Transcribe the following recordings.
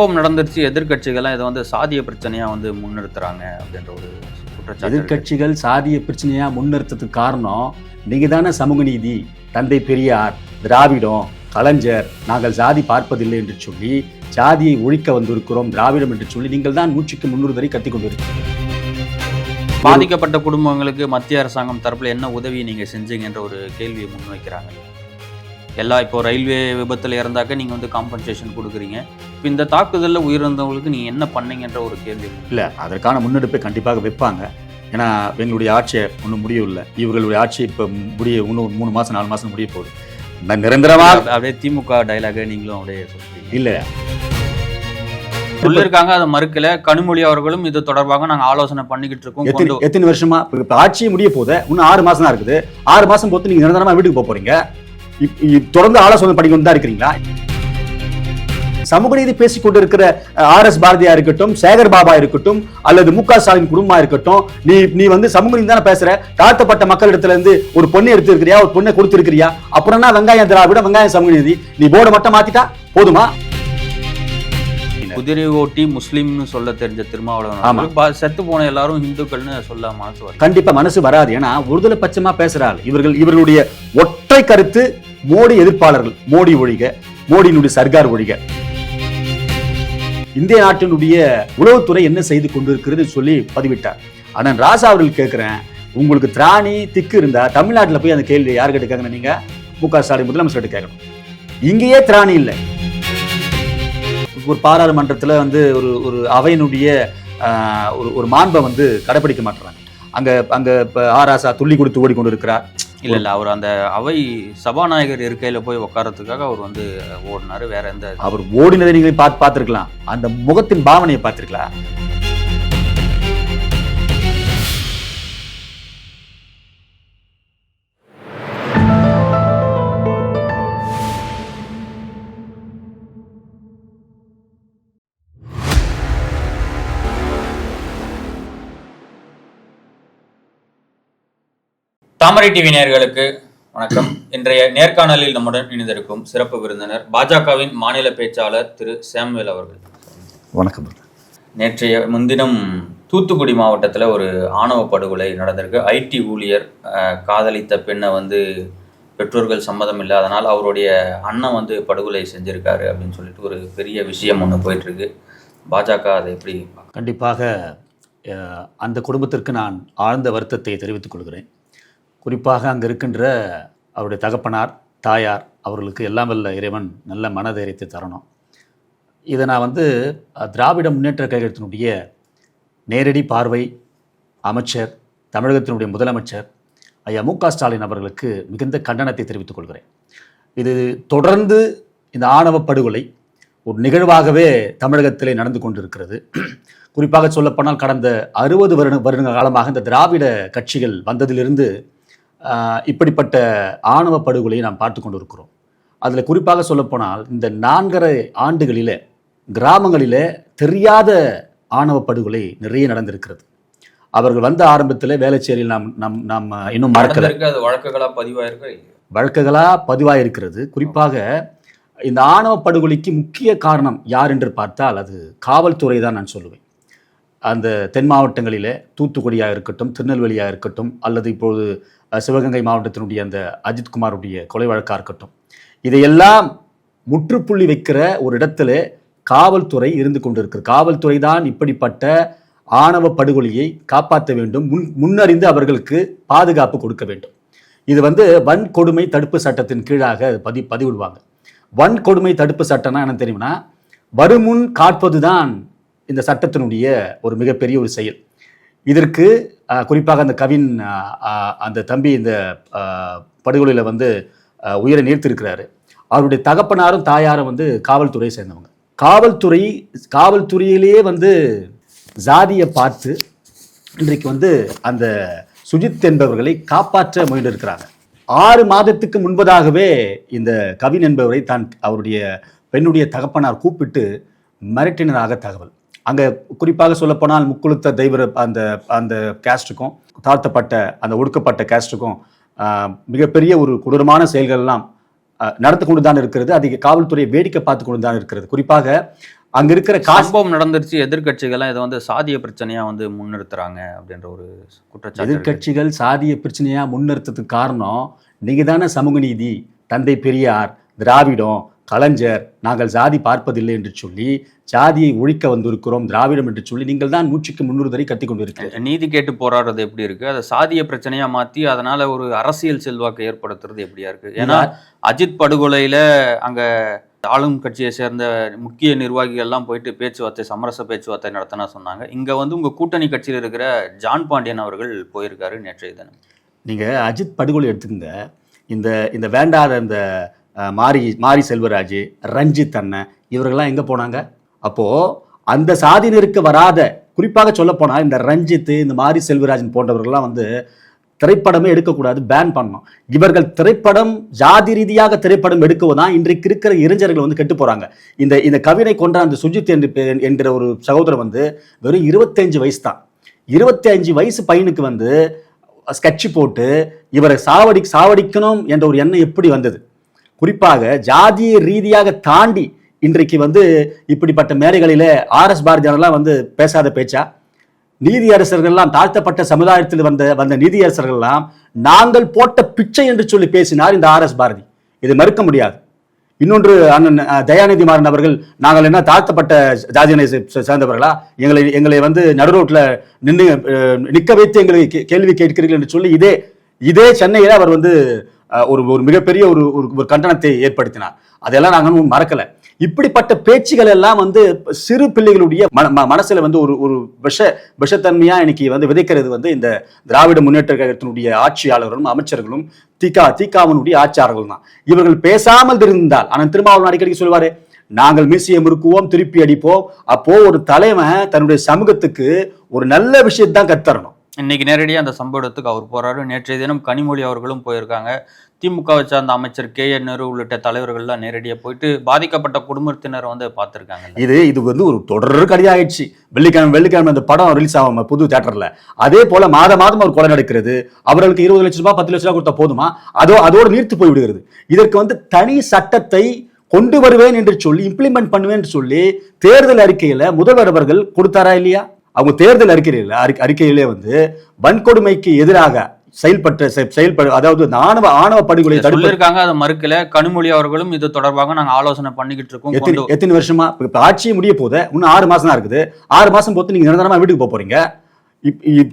சம்பவம் நடந்துருச்சு எதிர்க்கட்சிகள்லாம் இதை வந்து சாதிய பிரச்சனையா வந்து முன்னிறுத்துறாங்க அப்படின்ற ஒரு குற்றச்சாட்டு இருக்கு. எதிர்க்கட்சிகள் சாதிய பிரச்சனையா முன்னிறுத்ததுக்கு காரணம் நீங்க தானே சமூக நீதி தந்தை பெரியார் திராவிடம் கலைஞர் நாங்கள் சாதி பார்ப்பதில்லை என்று சொல்லி சாதியை ஒழிக்க வந்திருக்கிறோம் திராவிடம் என்று சொல்லி நீங்கள் தான் நூற்றுக்கு முன்னூறு வரை கத்திக் கொண்டிருக்கிறீர்கள் பாதிக்கப்பட்ட குடும்பங்களுக்கு மத்திய அரசாங்கம் தரப்புல என்ன உதவி நீங்க செஞ்சீங்கன்ற ஒரு கேள்வியை முன்வைக்கிறாங்க எல்லா இப்போ ரயில்வே விபத்துல இறந்தாக்க நீங்க வந்து காம்பன்சேஷன் கொடுக்குறீங்க. இப்போ இந்த தாக்குதல்ல உயிரிழந்தவங்களுக்கு நீங்க என்ன பண்ணீங்கன்ற ஒரு கேள்வி. இல்லை அதற்கான முன்னெடுப்பை கண்டிப்பாக வைப்பாங்க. ஏன்னா எங்களுடைய ஆட்சியை ஒன்றும் முடியவில்லை. இவர்களுடைய ஆட்சி இப்போ முடிய இன்னும் மூணு மாதம் நாலு மாதம் முடிய போகுது. நிரந்தரமாக அப்ப- அப்படியே திமுக டைலாக நீங்களும் அப்படியே இல்லை. சொல்லியிருக்காங்க அதை மறுக்கல. கனிமொழி அவர்களும் இது தொடர்பாக நாங்க ஆலோசனை பண்ணிக்கிட்டு இருக்கோம். எத்தனை வருஷமா இப்போ ஆட்சியே முடிய போகுது. இன்னும் ஆறு மாசம் தான் இருக்குது. ஆறு மாசம் பொறுத்து நீங்க நிரந்தரமா வீட்டுக்கு போக போறீங்க. தொடர்ந்து ஆலோசனை பண்ணி வந்து தான் இருக்கிறீங்களா? சமூக நீதி பேசிக் கொண்டிருக்கிற ஆர் எஸ் பாரதியா இருக்கட்டும் சேகர் பாபா இருக்கட்டும் அல்லது மு க ஸ்டாலின் குடும்பமா இருக்கட்டும் நீ நீ வந்து சமூக நீதி தானே பேசுற? தாழ்த்தப்பட்ட மக்களிடத்துல இருந்து ஒரு பொண்ணை எடுத்திருக்கிறியா? ஒரு பொண்ணை கொடுத்திருக்கிறியா? அப்புறம் என்ன வெங்காயம் திராவிடம் வெங்காயம் சமூக நீதி. நீ போர்டை மட்டும் மாத்திட்டா போதுமா? குதிரை ஓட்டி முஸ்லீம்னு சொல்ல தெரிஞ்ச. திருமாவளவன் செத்து போன எல்லாரும் இந்துக்கள்னு சொல்ல மனசு கண்டிப்பா மனசு வராது. ஏன்னா ஒருதலை பட்சமா பேசுறாள் இவர்கள் இவர்களுடைய ஒற்றை கருத்து மோடி எதிர்ப்பாளர்கள் மோடி ஒழிக மோடியினுடைய சர்க்கார் ஒழிக. இந்திய நாட்டினுடைய உளவுத்துறை என்ன செய்து கொண்டிருக்கிறது சொல்லி பதிவிட்டார். ஆனால் ராசா அவர்கள் கேட்குறேன் உங்களுக்கு திராணி திக்கு இருந்தா தமிழ்நாட்டில் போய் அந்த கேள்வி யார் கேட்கணும் நீங்க? மு க ஸ்டாலின் முதலமைச்சர்கிட்ட கேட்கணும். இங்கேயே திராணி இல்லை. ஒரு பாராளுமன்றத்தில் வந்து ஒரு ஒரு அவையினுடைய ஒரு ஒரு மாண்பை வந்து கடைபிடிக்க மாட்டுறாங்க. அங்க அங்க இப்ப ஆராசா துள்ளி கொடுத்து ஓடிக்கொண்டு இருக்கிறார் இல்ல இல்ல அவர் அந்த அவை சபாநாயகர் இருக்கையில போய் உட்கார்றதுக்காக அவர் வந்து ஓடினாரு வேற எந்த அவர் ஓடினதை நீங்க பார்த்து பார்த்திருக்கலாம். அந்த முகத்தின் பாவனையை பார்த்திருக்கலாம் தாமரை டிவி நேயர்களுக்கு வணக்கம். இன்றைய நேர்காணலில் நம்முடன் இணைந்திருக்கும் சிறப்பு விருந்தினர் பாஜகவின் மாநில பேச்சாளர் திரு சாமுவேல் அவர்கள். வணக்கம். நேற்றைய முன்தினம் தூத்துக்குடி மாவட்டத்தில் ஒரு ஆணவ படுகொலை நடந்திருக்கு. ஐடி ஊழியர் காதலித்த பெண்ணை வந்து பெற்றோர்கள் சம்மதம் இல்லாதனால் அவருடைய அண்ணன் வந்து படுகொலை செஞ்சிருக்காரு அப்படின்னு சொல்லிட்டு ஒரு பெரிய விஷயம் ஒன்று போயிட்டு இருக்கு பாஜக அதை எப்படி? கண்டிப்பாக அந்த குடும்பத்திற்கு நான் ஆழ்ந்த வருத்தத்தை தெரிவித்துக் கொள்கிறேன். குறிப்பாக அங்கே இருக்கின்ற அவருடைய தகப்பனார் தாயார் அவர்களுக்கு எல்லாம் வல்ல இறைவன் நல்ல மனதைரியத்தை தரணும். இதை நான் வந்து திராவிட முன்னேற்ற கழகத்தினுடைய நேரடி பார்வை அமைச்சர் தமிழகத்தினுடைய முதலமைச்சர் ஐயா மு க ஸ்டாலின் அவர்களுக்கு மிகுந்த கண்டனத்தை தெரிவித்துக் கொள்கிறேன். இது தொடர்ந்து இந்த ஆணவ படுகொலை ஒரு நிகழ்வாகவே தமிழகத்திலே நடந்து கொண்டிருக்கிறது. குறிப்பாக சொல்லப்போனால் கடந்த அறுபது வருட வருட காலமாக இந்த திராவிட கட்சிகள் வந்ததிலிருந்து இப்படிப்பட்ட ஆணவ படுகொலையை நாம் பார்த்து கொண்டிருக்கிறோம். அதில் குறிப்பாக சொல்லப்போனால் இந்த நான்கரை ஆண்டுகளிலே கிராமங்களிலே தெரியாத ஆணவ படுகொலை நிறைய நடந்திருக்கிறது. அவர்கள் வந்த ஆரம்பத்தில் வேளச்சேரியில் நாம் நம் நாம் இன்னும் மறக்கல. நடந்திருக்கு அது வழக்குகளா பதிவாயிருக்கா வழக்குகளாக பதிவாயிருக்கிறது. குறிப்பாக இந்த ஆணவ படுகொலைக்கு முக்கிய காரணம் யார் என்று பார்த்தால் அது காவல்துறை தான் நான் சொல்லுவேன். அந்த தென் மாவட்டங்களிலே தூத்துக்குடியாக இருக்கட்டும் திருநெல்வேலியாக இருக்கட்டும் அல்லது இப்பொழுது சிவகங்கை மாவட்டத்தினுடைய அந்த அஜித்குமாருடைய கொலை வழக்காக இருக்கட்டும். இதையெல்லாம் முற்றுப்புள்ளி வைக்கிற ஒரு இடத்துல காவல்துறை இருந்து கொண்டிருக்கிறது. காவல்துறை தான் இப்படிப்பட்ட ஆணவ படுகொலையை காப்பாற்ற வேண்டும். முன் முன்னறிந்து அவர்களுக்கு பாதுகாப்பு கொடுக்க வேண்டும். இது வந்து வன்கொடுமை தடுப்பு சட்டத்தின் கீழாக பதி பதிவிடுவாங்க. வன்கொடுமை தடுப்பு சட்டம்னா என்ன தெரியும்னா வருமுன் காட்பதுதான் இந்த சட்டத்தினுடைய ஒரு மிகப்பெரிய ஒரு செயல். இதற்கு குறிப்பாக அந்த கவின் அந்த தம்பி இந்த படுகொலையில் வந்து உயிரை நீர்த்திருக்கிறாரு. அவருடைய தகப்பனாரும் தாயாரும் வந்து காவல்துறையை சேர்ந்தவங்க. காவல்துறை காவல்துறையிலேயே வந்து ஜாதியை பார்த்து இன்றைக்கு வந்து அந்த சுஜித் என்பவர்களை காப்பாற்ற முயன்றிருக்கிறாங்க. ஆறு மாதத்துக்கு முன்பதாகவே இந்த கவின் என்பவரை தான் அவருடைய பெண்ணுடைய தகப்பனார் கூப்பிட்டு மிரட்டினராக தகவல். அங்கே குறிப்பாக சொல்லப்போனால் முக்குளுத்த தெய்வ அந்த அந்த கேஸ்ட்டுக்கும் தாழ்த்தப்பட்ட அந்த ஒடுக்கப்பட்ட கேஸ்ட்டுக்கும் மிகப்பெரிய ஒரு கொடூரமான செயல்கள் எல்லாம் ஆஹ், நடந்து கொண்டு தான் இருக்கிறது. அதை காவல்துறை வேடிக்கை பார்த்து கொண்டு தான் இருக்கிறது. குறிப்பாக அங்க இருக்கிற காசு சம்பவம் நடந்துருச்சு. எதிர்க்கட்சிகள்லாம் இதை வந்து சாதிய பிரச்சனையா வந்து முன்னிறுத்துறாங்க அப்படின்ற ஒரு குற்றச்சாட்டு இருக்கு. எதிர்க்கட்சிகள் சாதிய பிரச்சனையா முன்னிறுத்ததுக்கு காரணம் நீங்க தானே சமூக நீதி தந்தை பெரியார் திராவிடம் கலைஞர் நாங்கள் ஜாதி பார்ப்பதில்லை என்று சொல்லி ஜாதியை ஒழிக்க வந்திருக்கிறோம் திராவிடம் என்று சொல்லி நீங்கள் தான் நூற்றுக்கு முன்னூறு தடவை கத்திக் கொண்டிருக்கிறீர்கள். நீதி கேட்டு போராடுறது எப்படி இருக்கு? அதை சாதிய பிரச்சனையா மாத்தி அதனால ஒரு அரசியல் செல்வாக்கை ஏற்படுத்துறது எப்படியா இருக்கு? ஏன்னா அஜித் படுகொலையில அங்க ஆளும் கட்சியை சேர்ந்த முக்கிய நிர்வாகிகள் எல்லாம் போயிட்டு பேச்சுவார்த்தை சமரச பேச்சுவார்த்தை நடத்தினா சொன்னாங்க. இங்க வந்து உங்க கூட்டணி கட்சியில் இருக்கிற ஜான் பாண்டியன் அவர்கள் போயிருக்காரு நேற்றைய தினம். நீங்க அஜித் படுகொலை எடுத்துக்கங்க. இந்த இந்த வேண்டாத இந்த மாரி மாரி செல்வராஜ் ரஞ்சித் அண்ணன் இவர்கள்லாம் எங்கே போனாங்க? அப்போது அந்த சாதியினருக்கு வராத குறிப்பாக சொல்லப்போனால் இந்த ரஞ்சித் இந்த மாரி செல்வராஜன் போன்றவர்கள்லாம் வந்து திரைப்படமே எடுக்கக்கூடாது பேன் பண்ணணும். இவர்கள் திரைப்படம் ஜாதி ரீதியாக திரைப்படம் எடுக்குவதான் இன்றைக்கு இருக்கிற இளைஞர்கள் வந்து கெட்டு போகிறாங்க இந்த இந்த கவினை கொன்ற அந்த சுஜித் என்று பே- என்கிற ஒரு சகோதரர் வந்து வெறும் இருபத்தஞ்சு வயசு தான். இருபத்தி அஞ்சு வயசு பையனுக்கு வந்து ஸ்கெட்ச் போட்டு இவரை சாவடி சாவடிக்கணும் என்ற ஒரு எண்ணம் எப்படி வந்தது? குறிப்பாக ஜாதிய ரீதியாக தாண்டி இன்றைக்கு வந்து இப்படிப்பட்ட மேடைகளில் ஆர்எஸ் பாரதியாரெல்லாம் வந்து பேசாத பேச்சா? நீதியரசர்கள்லாம் தாழ்த்தப்பட்ட சமுதாயத்தில் வந்த வந்த நீதியரசர்கள்லாம் நாங்கள் போட்ட பிச்சை என்று சொல்லி பேசினார் இந்த ஆர்எஸ் பாரதி. இது மறுக்க முடியாது. இன்னொன்று அண்ணன் தயாநிதி மாறன் அவர்கள் நாங்கள் என்ன தாழ்த்தப்பட்ட ஜாதியினை சேர்ந்தவர்களா? எங்களை எங்களை வந்து நடுரோட்டில் நின்று நிற்க வைத்து எங்களை கே- கேள்வி கேட்கிறீர்கள் என்று சொல்லி இதே இதே சென்னையில் அவர் வந்து ஒரு ஒரு மிகப்பெரிய ஒரு ஒரு ஒரு கண்டனத்தை ஏற்படுத்தினார். அதெல்லாம் நாங்கள் மறக்கலை மறக்கல. இப்படிப்பட்ட பேச்சுகள் எல்லாம் வந்து சிறு பிள்ளைகளுடைய மன ம- மனசுல வந்து ஒரு ஒரு விஷ விஷத்தன்மையா இன்னைக்கு வந்து விதைக்கிறது வந்து இந்த திராவிட முன்னேற்ற கழகத்தினுடைய ஆட்சியாளர்களும் அமைச்சர்களும் திகா திகாவினுடைய ஆட்சியாளர்கள் தான். இவர்கள் பேசாமல் இருந்தால் ஆனால் திருமாவளவன் அடிக்கடி சொல்லுவாரு நாங்கள் மீசியை முறுக்குவோம் திருப்பி அடிப்போம். அப்போ ஒரு தலைவன் தன்னுடைய சமூகத்துக்கு ஒரு நல்ல விஷயத்தான் கத்தரணும் இன்னைக்கு நேரடியாக அந்த சம்பவத்துக்கு அவர் போகிறாரு நேற்றைய தினம் கனிமொழி அவர்களும் போயிருக்காங்க. திமுகவை சார்ந்த அமைச்சர் கே என் நேரு உள்ளிட்ட தலைவர்கள்லாம் நேரடியாக போயிட்டு பாதிக்கப்பட்ட குடும்பத்தினர் வந்து பார்த்துருக்காங்க. இது இது வந்து ஒரு தொடர் கடிதாயிடுச்சு. வெள்ளிக்கிழமை வெள்ளிக்கிழமை அந்த படம் ரிலீஸ் ஆகும் புது தேட்டரில் அதே போல மாத மாதம் ஒரு கொலை நடக்கிறது. அவர்களுக்கு இருபது லட்சம் ரூபாய் பத்து லட்சம் ரூபாய் கொடுத்தா போதுமா? அதோ அதோடு நீர்த்து போய் விடுகிறது. இதற்கு வந்து தனி சட்டத்தை கொண்டு வருவேன் என்று சொல்லி இம்ப்ளிமெண்ட் பண்ணுவேன் என்று சொல்லி தேர்தல் அறிக்கையில் முதல்வர் அவர்கள் கொடுத்தாரா இல்லையா? அவங்க தேர்தல் அறிக்கையில அறி- அறிக்கையிலே வந்து வன்கொடுமைக்கு எதிராக செயல்பட்ட செயல்பட அதாவது ஆணவ ஆணவ படுகொலை தடுப்பு சொல்லியிருக்காங்க அதை மறுக்கல. கனிமொழி அவர்களும் இது தொடர்பாக நாங்க ஆலோசனை பண்ணிக்கிட்டு இருக்கோம். எத்தனை எத்தனை வருஷமா? இப்ப ஆட்சியே முடிய போகுது இன்னும் ஆறு மாசம் தான் இருக்குது. ஆறு மாசம் பொறுத்து நீங்க நிரந்தரமா வீட்டுக்கு போறீங்க.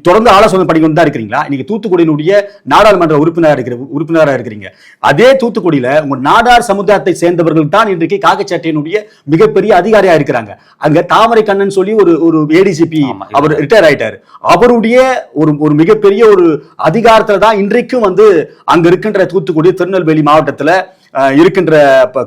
தொடர்ந்து ஆலோசனை பண்ணிக்கொண்டு தான் இருக்கிறீங்களா? இன்னைக்கு தூத்துக்குடியினுடைய நாடாளுமன்ற உறுப்பினராக இருக்கிற உறுப்பினராக இருக்கிறீங்க. அதே தூத்துக்குடியில உங்க நாடார் சமுதாயத்தை சேர்ந்தவர்கள் தான் இன்றைக்கு காக்கச்சட்டையினுடைய மிகப்பெரிய அதிகாரியா இருக்கிறாங்க. அங்க தாமரை கண்ணன் சொல்லி ஒரு ஒரு ஏடிசிபி ஆமா, அவர் ரிட்டையர் ஆயிட்டாரு. அவருடைய ஒரு ஒரு மிகப்பெரிய ஒரு அதிகாரத்துல தான் இன்றைக்கும் வந்து அங்க இருக்கின்ற தூத்துக்குடி திருநெல்வேலி மாவட்டத்துல இருக்கின்ற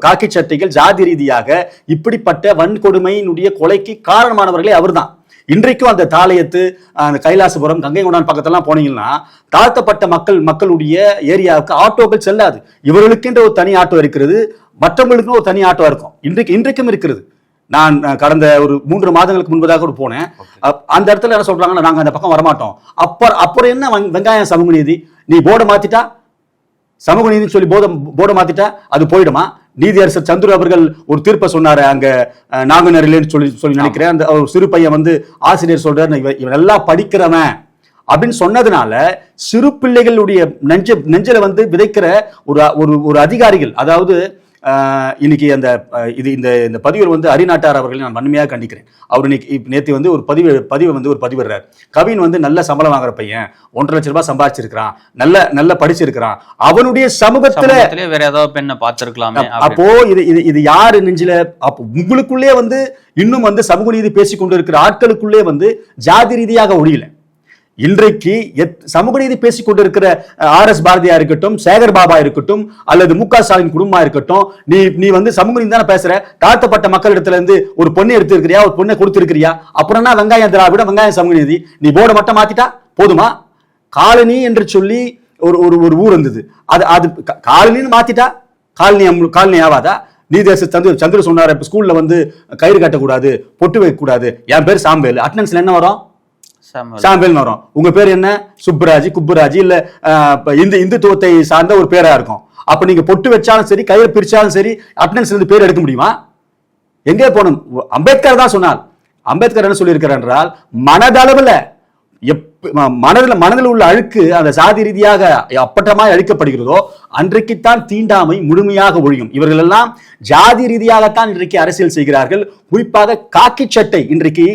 காக்கி சட்டைகள் ஜாதி ரீதியாக இப்படிப்பட்ட வன்கொடுமையினுடைய கொலைக்கு காரணமானவர்களே அவர்தான். இன்றைக்கும் அந்த தாளையத்து அந்த கைலாசபுரம் கங்கை கொண்டான் பக்கத்தெல்லாம் போனீங்கன்னா தாழ்த்தப்பட்ட மக்கள் மக்களுடைய ஏரியாவுக்கு ஆட்டோக்கள் செல்லாது. இவர்களுக்கென்ற ஒரு தனி ஆட்டோ இருக்கிறது மற்றவங்களுக்கும் ஒரு தனி ஆட்டோ இருக்கும். இன்றைக்கு இன்றைக்கும் இருக்கிறது. நான் கடந்த ஒரு மூன்று மாதங்களுக்கு முன்பதாக கூட போனேன். அந்த இடத்துல என்ன சொல்றாங்கன்னா நாங்க அந்த பக்கம் வரமாட்டோம். அப்ப அப்புறம் என்ன வெங்- வெங்காயம் சமூக நீதி? நீ போர்டை மாத்திட்டா? சமூக நீதினு சொல்லி போத போர்டை மாத்திட்டா? அது போயிடுமா? நீதியரசர் சந்துரு அவர்கள் ஒரு தீர்ப்பை சொன்னாரு அங்க நாங்குநேரிலேன்னு சொல்லி சொல்லி நினைக்கிறேன். அந்த ஒரு சிறு பையன் வந்து ஆசிரியர் சொல்றாரு இவன் இவன் நல்லா படிக்கிறவன் அப்படின்னு சொன்னதுனால சிறு பிள்ளைகளுடைய நெஞ்ச நெஞ்சில வந்து விதைக்கிற ஒரு ஒரு ஒரு அதிகாரிகள் அதாவது இன்னைக்கு அந்த இது இந்த இந்த பதிவர் வந்து அரிநாட்டார் அவர்களை நான் வன்மையாக கண்டிக்கிறேன். அவர் இன்னைக்கு நேத்து வந்து ஒரு பதிவு பதிவை வந்து ஒரு பதிவிடுறார். கவின் வந்து நல்ல சம்பளம் வாங்குற பையன் ஒன்றரை லட்ச ரூபாய் சம்பாதிச்சிருக்கிறான் நல்ல நல்ல படிச்சிருக்கிறான். அவனுடைய சமூகத்துல வேற ஏதாவது பெண்ணை பார்த்திருக்கலாமே அப்- அப்போ இது இது இது யாரு நெஞ்சில அப்போ உங்களுக்குள்ளே வந்து இன்னும் வந்து சமூக நீதி பேசிக் கொண்டு இருக்கிற ஆட்களுக்குள்ளே வந்து ஜாதி ரீதியாக ஒழியல. இன்றைக்கு எத்- சமூக நீதி பேசிக் கொண்டிருக்கிற ஆர் எஸ் பாரதியா இருக்கட்டும் சேகர் பாபா இருக்கட்டும் அல்லது மு க ஸ்டாலின் குடும்பமா இருக்கட்டும் நீ நீ வந்து சமூக நீதி தானே பேசுற? தாழ்த்தப்பட்ட மக்களிடத்துல இருந்து ஒரு பொண்ணை எடுத்திருக்கிறியா? ஒரு பொண்ணை கொடுத்திருக்கிறியா? அப்புறம் வெங்காயம் திராவிட வெங்காயம் சமூக நீதி. நீ போர்டை மட்டும் மாத்திட்டா போதுமா? காலனி என்று சொல்லி ஒரு ஒரு ஒரு ஊர் இருந்தது. அது அது க- காலனின்னு மாத்திட்டா? Colony colony ஆவாதா? நீதேச சந்திர சந்திர சொன்னார் இப்ப ஸ்கூல்ல வந்து கயிறு கட்டக்கூடாது பொட்டு வைக்கக்கூடாது. என் பேர் சாம்பேல். அட்டனன்ஸ்ல என்ன வரும்? சாம்பல்னு வரும் உங்க பேர் என்ன? சுப்புராஜ் குப்புராஜ். இல்ல இந்து இந்துத்துவத்தை சார்ந்த ஒரு பேரா இருக்கும். அப்ப நீங்க பொட்டு வச்சாலும் சரி கையில பிரிச்சாலும் சரி அட்டனன்ஸ்ல இருந்து பேர் எடுக்க முடியுமா? எங்கே போகணும்? அம்பேத்கர் தான் சொன்னார். அம்பேத்கர் என்ன சொல்லியிருக்கிறார் என்றால் மனதளவுல எப் மனதில் மனதில் உள்ள அழுக்கு அந்த சாதி ரீதியாக அப்பட்டமாய் அழிக்கப்படுகிறதோ அன்றைக்குத்தான் தீண்டாமை முழுமையாக ஒழியும். இவர்கள் எல்லாம் ஜாதி ரீதியாகத்தான் இன்றைக்கு அரசியல் செய்கிறார்கள். குறிப்பாக காக்கி சட்டை இன்றைக்கு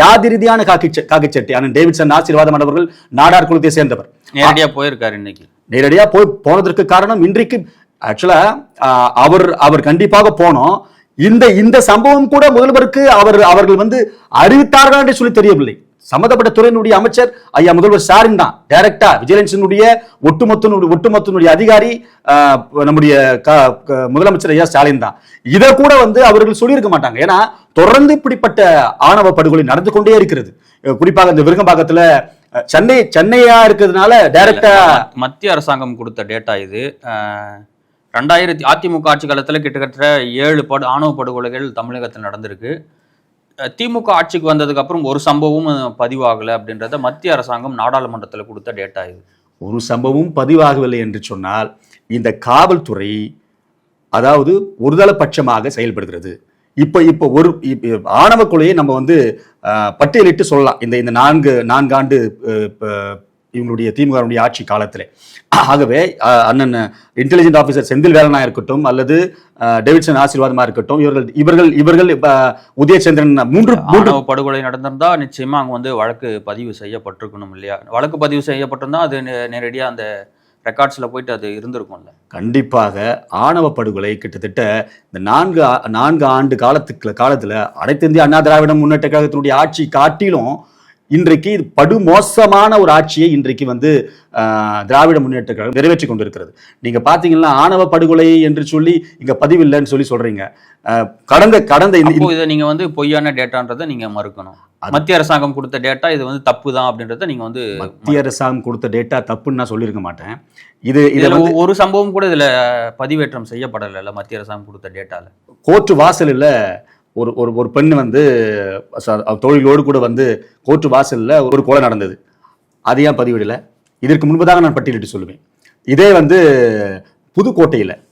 ஜாதி ரீதியான காக்கி காக்கி சட்டை. அண்ணன் டேவிட்சன் ஆசீர்வாதம் அவர்கள் நாடார் குலத்தை சேர்ந்தவர். நேரடியா போயிருக்காரு இன்னைக்கு. நேரடியா போய் போனதற்கு காரணம் இன்றைக்கு ஆக்சுவலா அவர் அவர் கண்டிப்பாக போனோம். இந்த இந்த சம்பவம் கூட முதல்வருக்கு அவர் அவர்கள் வந்து அறிவித்தார்கள் என்று சொல்லி தெரியவில்லை. சம்பந்தப்பட்ட துறையினுடைய அமைச்சர் ஐயா முதல்வர் ஸ்டாலின் தான். டைரக்டா விஜிலன்ஸினுடைய ஒட்டுமொத்த ஒட்டுமொத்தனுடைய அதிகாரி நம்முடைய முதலமைச்சர் ஐயா ஸ்டாலின் தான். இதை கூட வந்து அவர்கள் சொல்லியிருக்க மாட்டாங்க. ஏன்னா தொடர்ந்து இப்படிப்பட்ட ஆணவ படுகொலை நடந்து கொண்டே இருக்கிறது. குறிப்பாக இந்த விருகம்பாக்கத்துல சென்னை சென்னையா இருக்கிறதுனால டைரக்டா மத்- மத்திய அரசாங்கம் கொடுத்த டேட்டா இது. ரெண்டாயிரத்தி அதிமுக ஆட்சி காலத்துல கிட்டத்தட்ட ஏழு படு ஆணவ படுகொலைகள் தமிழகத்தில் நடந்திருக்கு. திமுக ஆட்சிக்கு வந்ததுக்கு அப்புறம் ஒரு சம்பவமும் பதிவாகலை அப்படின்றத மத்திய அரசாங்கம் நாடாளுமன்றத்தில் கொடுத்த டேட்டா இது. ஒரு சம்பவம் பதிவாகவில்லை என்று சொன்னால் இந்த காவல்துறை அதாவது ஒருதலைபட்சமாக செயல்படுகிறது. இப்போ இப்போ ஒரு ஆணவ கொலையை நம்ம வந்து பட்டியலிட்டு சொல்லலாம். இந்த இந்த நான்கு நான்காண்டு இவங்களுடைய திமுகவுடைய ஆட்சி காலத்திலே. ஆகவே அண்ணன் இன்டெலிஜென்ட் ஆஃபீஸர் செந்தில் வேலனா இருக்கட்டும் அல்லது டேவிட்சன் ஆசீர்வாதமா இருக்கட்டும் இவர்கள் இவர்கள் இவர்கள் உதயச்சந்திரன் மூன்று மூன்று படுகொலை நடந்திருந்தா நிச்சயமா அங்க வந்து வழக்கு பதிவு செய்யப்பட்டிருக்கணும் இல்லையா? வழக்கு பதிவு செய்யப்பட்டிருந்தா அது நே- நேரடியா அந்த ரெக்கார்ட்ஸ்ல போயிட்டு அது இருந்திருக்கும்ல. கண்டிப்பாக ஆணவ படுகொலை கிட்டத்தட்ட இந்த நான்கு நான்கு ஆண்டு காலத்துக்கு காலத்துல அனைத்து இந்திய அண்ணா திராவிட முன்னேற்ற கழகத்தினுடைய ஆட்சி காட்டிலும் இன்றைக்கு இது படுமோசமான ஒரு ஆட்சியை இன்றைக்கு வந்து திராவிட முன்னேற்ற கழகம் நிறைவேற்றி கொண்டிருக்கிறது. நீங்க பாத்தீங்கன்னா ஆணவ படுகொலை என்று சொல்லி இங்க பதிவில்லைன்னு சொல்லி சொல்றீங்க. ஆஹ், கடந்த கடந்த இந்த- இதை நீங்க வந்து பொய்யான டேட்டான்றதை நீங்க மறுக்கணும். மத்திய அரசாங்கம் கொடுத்த டேட்டா இது வந்து தப்பு தான் அப்படின்றத நீங்க வந்து மத்திய அரசாங்கம் கொடுத்த டேட்டா தப்புன்னு நான் சொல்லியிருக்க மாட்டேன். இது இதை இதுல ஒரு சம்பவம் கூட இதுல பதிவேற்றம் செய்யப்படலைல்ல மத்திய அரசாங்கம் கொடுத்த டேட்டால? கோர்ட்டு வாசலில் ஒரு ஒரு ஒரு பெண் வந்து தொழிலோடு கூட வந்து கோர்ட்டு வாசலில் ஒரு கொலை நடந்தது. அது ஏன் பதிவிடல? இதற்கு முன்பதாக நான் பட்டியலிட்டு சொல்லுவேன். இதே வந்து புதுக்கோட்டையில்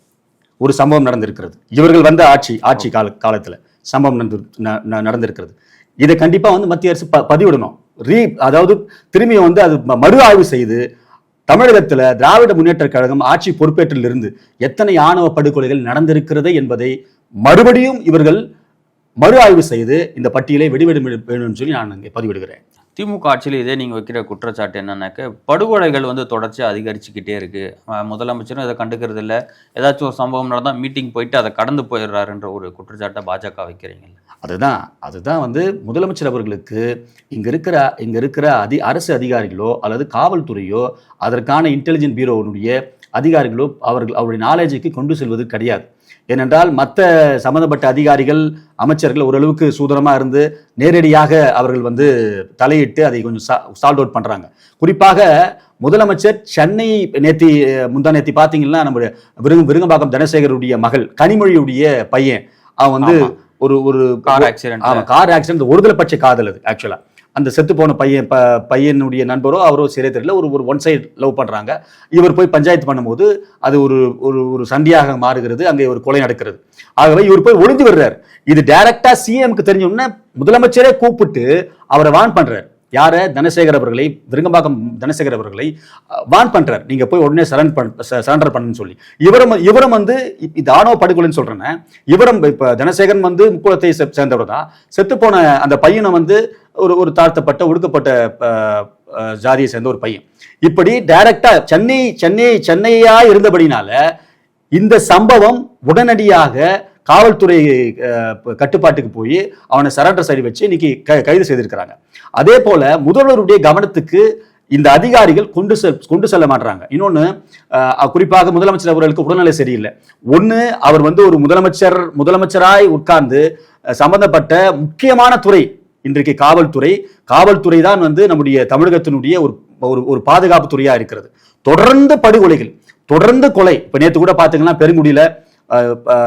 ஒரு சம்பவம் நடந்திருக்கிறது. இவர்கள் வந்த ஆட்சி ஆட்சி கால காலத்தில் சம்பவம் நடந்து ந- ந- நடந்திருக்கிறது. இதை கண்டிப்பாக வந்து மத்திய அரசு ப- பதிவிடணும். ரீ அதாவது திரும்பியும் வந்து அது ம- மறு ஆய்வு செய்து தமிழகத்தில் திராவிட முன்னேற்ற கழகம் ஆட்சி பொறுப்பேற்றிலிருந்து எத்தனை ஆணவ படுகொலைகள் நடந்திருக்கிறது என்பதை மறுபடியும் இவர்கள் மறு ஆய்வு செய்து இந்த பட்டியலை வெளிவிட வேணும்னு சொல்லி நான் இங்கே பதிவிடுகிறேன். திமுக ஆட்சியில் இதே நீங்க வைக்கிற குற்றச்சாட்டு என்னன்னாக்க படுகொலைகள் வந்து தொடர்ச்சியா அதிகரிச்சுக்கிட்டே இருக்கு. அஹ் முதலமைச்சரும் இதை கண்டுக்கிறது இல்ல ஏதாச்சும் ஒரு சம்பவம் நடந்தா மீட்டிங் போயிட்டு அதை கடந்து போயிடுறாருன்ற ஒரு குற்றச்சாட்டை பாஜக வைக்கிறீங்கல்ல. அதுதான் அதுதான் வந்து முதலமைச்சர் அவர்களுக்கு இங்க இருக்கிற இங்க இருக்கிற அதி அரசு அதிகாரிகளோ அல்லது காவல்துறையோ அதற்கான இன்டெலிஜென்ட் பியூரோனுடைய அதிகாரிகளோ அவர்கள் அவருடைய நாலேஜுக்கு கொண்டு செல்வது கிடையாது. ஏனென்றால் மற்ற சம்பந்தப்பட்ட அதிகாரிகள் அமைச்சர்கள் ஓரளவுக்கு சூதனமாக இருந்து நேரடியாக அவர்கள் வந்து தலையிட்டு அதை கொஞ்சம் சால்ட் அவுட் பண்ணுறாங்க குறிப்பாக முதலமைச்சர் சென்னை நேத்தி முந்தா நேத்தி பார்த்தீங்கன்னா நம்முடைய விருங்க விருங்கம்பாக்கம் தனசேகருடைய மகள் கனிமொழியுடைய பையன். அவன் வந்து. ஒரு ஒரு கார் ஆக்சிடென்ட் கார் ஆக்சிடென்ட் ஒருதலை பட்ச காதல் அது ஆக்சுவலா அந்த செத்து போன பையன் ப பையனுடைய நண்பரோ அவரோ சரியா தெரியல ஒரு ஒரு ஒன் சைடு லவ் பண்ணுறாங்க இவர் போய் பஞ்சாயத்து பண்ணும்போது அது ஒரு ஒரு ஒரு சண்டையாக மாறுகிறது அங்கே ஒரு கொலை நடக்கிறது. ஆகவே இவர் போய் ஒளிஞ்சு வர்றார். இது டைரக்டாக சிஎம்க்கு தெரிஞ்சோம்னா முதலமைச்சரே கூப்பிட்டு அவரை வான் பண்ணுறார் யார? தனசேகர் அவர்களை விருங்கம்பாக்கம் தனசேகர் அவர்களை வான் பண்றார். நீங்க போய் உடனே சரண் சரண்டர் பண்ணுன்னு சொல்லி. இவரும் இவரும் வந்து இது ஆணவ படுகொலைன்னு சொல்றேன் இவரும் இப்போ தனசேகரன் வந்து முக்குளத்தை சேர்ந்தவர் தான் செத்து போன அந்த பையனை வந்து ஒரு ஒரு தாழ்த்தப்பட்ட ஒடுக்கப்பட்ட ஜாதியை சேர்ந்த ஒரு பையன். இப்படி டைரக்டா சென்னை சென்னை சென்னையா இருந்தபடினால இந்த சம்பவம் உடனடியாக காவல்துறை கட்டுப்பாட்டுக்கு போய் அவனை சரண்டர் சரி வச்சு இன்னைக்கு க- கைது செய்திருக்கிறாங்க. அதே போல முதல்வருடைய கவனத்துக்கு இந்த அதிகாரிகள் கொண்டு செல் கொண்டு செல்ல மாட்டாங்க இன்னொன்று குறிப்பாக முதலமைச்சர் அவர்களுக்கு உடல்நிலை சரியில்லை. ஒன்று அவர் வந்து ஒரு முதலமைச்சர் முதலமைச்சராய் உட்கார்ந்து சம்பந்தப்பட்ட முக்கியமான துறை இன்றைக்கு காவல்துறை காவல்துறை தான் வந்து நம்முடைய தமிழகத்தினுடைய ஒரு ஒரு ஒரு பாதுகாப்பு துறையாக இருக்கிறது. தொடர்ந்து படுகொலைகள் தொடர்ந்து கொலை. இப்போ நேற்று கூட பார்த்தீங்கன்னா பெருங்குடியில்